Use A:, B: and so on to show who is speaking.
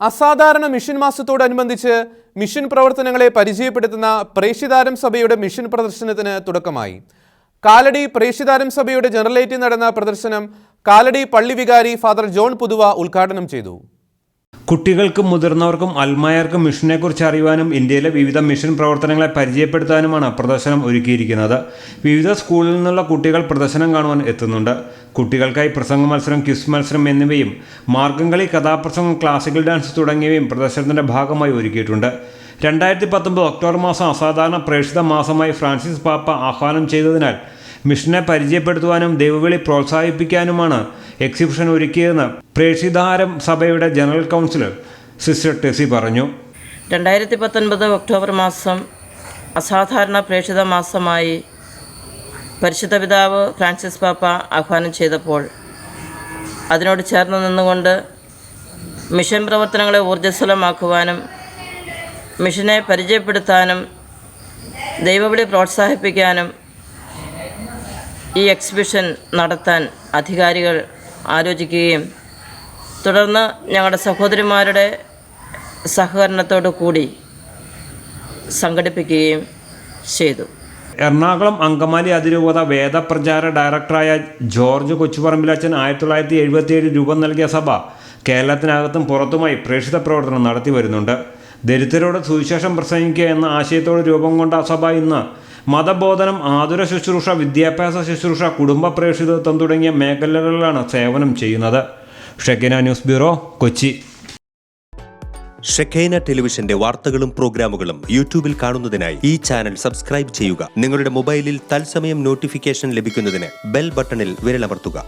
A: അസാധാരണ mission മാസത്തോടനുബന്ധിച്ച് mission പ്രവർത്തനങ്ങളെ പരിചയപ്പെടുത്തുന്ന പ്രേഷിതാരം സഭയുടെ മിഷൻ പ്രദർശനത്തിന് തുടക്കമായി. കാലടി പ്രേഷിതാരം സഭയുടെ ജനറലേറ്റിൽ നടന്ന പ്രദർശനം കാലടി പള്ളി വികാരി ഫാദർ ജോൺ പുതുവ ഉദ്ഘാടനം ചെയ്തു.
B: കുട്ടികൾക്കും മുതിർന്നവർക്കും അൽമായർക്കും മിഷനെക്കുറിച്ച് അറിയുവാനും ഇന്ത്യയിലെ വിവിധ മിഷൻ പ്രവർത്തനങ്ങളെ പരിചയപ്പെടുത്താനുമാണ് പ്രദർശനം ഒരുക്കിയിരിക്കുന്നത്. വിവിധ സ്കൂളിൽ നിന്നുള്ള കുട്ടികൾ പ്രദർശനം കാണുവാൻ എത്തുന്നുണ്ട്. കുട്ടികൾക്കായി പ്രസംഗ മത്സരം ക്വിസ് മത്സരം എന്നിവയും മാർഗംകളി കഥാപ്രസംഗം ക്ലാസിക്കൽ ഡാൻസ് തുടങ്ങിയവയും പ്രദർശനത്തിന്റെ ഭാഗമായി ഒരുക്കിയിട്ടുണ്ട്. രണ്ടായിരത്തി പത്തൊമ്പത് ഒക്ടോബർ മാസം അസാധാരണ പ്രേക്ഷിത മാസമായി ഫ്രാൻസിസ് പാപ്പ ആഹ്വാനം ചെയ്തതിനാൽ മിഷനെ പരിചയപ്പെടുത്തുവാനും ദൈവവിളി പ്രോത്സാഹിപ്പിക്കാനുമാണ് എക്സിബിഷൻ ഒരുക്കിയതെന്ന് പ്രേക്ഷിതാരം സഭയുടെ ജനറൽ കൗൺസിലർ സിസ്റ്റർ ടെസി പറഞ്ഞു.
C: രണ്ടായിരത്തി പത്തൊൻപത് ഒക്ടോബർ മാസം അസാധാരണ പ്രേക്ഷിത മാസമായി പരിശുദ്ധ പിതാവ് ഫ്രാൻസിസ് പാപ്പ ആഹ്വാനം ചെയ്തപ്പോൾ അതിനോട് ചേർന്ന് നിന്നുകൊണ്ട് മിഷൻ പ്രവർത്തനങ്ങളെ ഊർജസ്വലമാക്കുവാനും മിഷനെ പരിചയപ്പെടുത്താനും ദൈവവിളി പ്രോത്സാഹിപ്പിക്കാനും ഈ എക്സിബിഷൻ നടത്താൻ അധികാരികൾ ആലോചിക്കുകയും തുടർന്ന് ഞങ്ങളുടെ സഹോദരിമാരുടെ സഹകരണത്തോടു കൂടി സംഘടിപ്പിക്കുകയും ചെയ്തു.
B: എറണാകുളം അങ്കമാലി അതിരൂപത വേദപ്രചാര ഡയറക്ടറായ ജോർജ് കൊച്ചുപറമ്പിലച്ചൻ ആയിരത്തി തൊള്ളായിരത്തി എഴുപത്തിയേഴ് രൂപം നൽകിയ സഭ കേരളത്തിനകത്തും പുറത്തുമായി പ്രേക്ഷിത പ്രവർത്തനം നടത്തി വരുന്നുണ്ട് ദരിദ്രരോട് സുവിശേഷം പ്രസംഗിക്കുക എന്ന ആശയത്തോട് രൂപം കൊണ്ട സഭ ഇന്ന് മതബോധനം ആതുര ശുശ്രൂഷ വിദ്യാഭ്യാസ ശുശ്രൂഷ കുടുംബ പ്രേക്ഷിതത്വം തുടങ്ങിയ മേഖലകളിലാണ് സേവനം ചെയ്യുന്നത്. Shekinah news bureau Kochi.
D: ഷെഖേന ടെലിവിഷന്റെ വാർത്തകളും പ്രോഗ്രാമുകളും യൂട്യൂബിൽ കാണുന്നതിനായി ഈ ചാനൽ സബ്സ്ക്രൈബ് ചെയ്യുക. നിങ്ങളുടെ മൊബൈലിൽ തത്സമയം നോട്ടിഫിക്കേഷൻ ലഭിക്കുന്നതിന് ബെൽ ബട്ടണിൽ വിരലമർത്തുക.